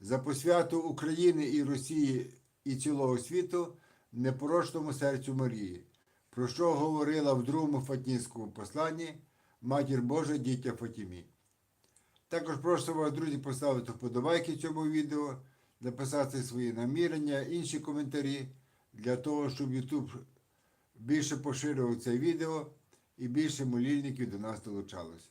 за посвяту України і Росії і цілого світу непорочному серцю Марії, про що говорила в другому Фатінському посланні Матір Божа дітя Фатімі. Також прошу вас, друзі, поставити вподобайки цьому відео, написати свої намірення, інші коментарі для того, щоб YouTube більше поширював це відео і більше молільників до нас долучалося.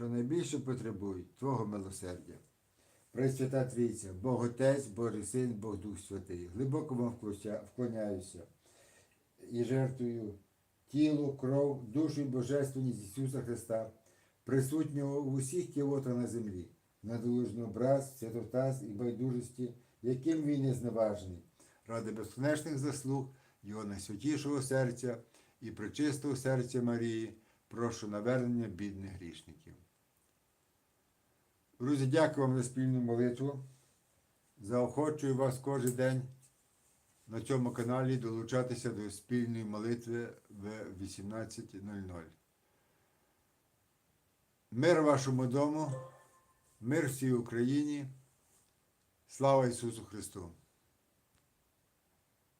що найбільше потребують Твого милосердя. Пресвята Трійця, Бог Отець, Божий Син, Бог Дух Святий, глибоко вам вклоняюся і жертвую тіло, кров, душу і божественність Ісуса Христа, присутнього у усіх кілотах на землі, надолужний образ, святотаз і байдужості, яким він є зневажений, ради безконечних заслуг Його найсвятішого серця і пречистого серця Марії, прошу навернення бідних грішників. Друзі, дякую вам за спільну молитву. Заохочую вас кожен день на цьому каналі долучатися до спільної молитви в 18.00. Мир вашому дому, мир всій Україні. Слава Ісусу Христу!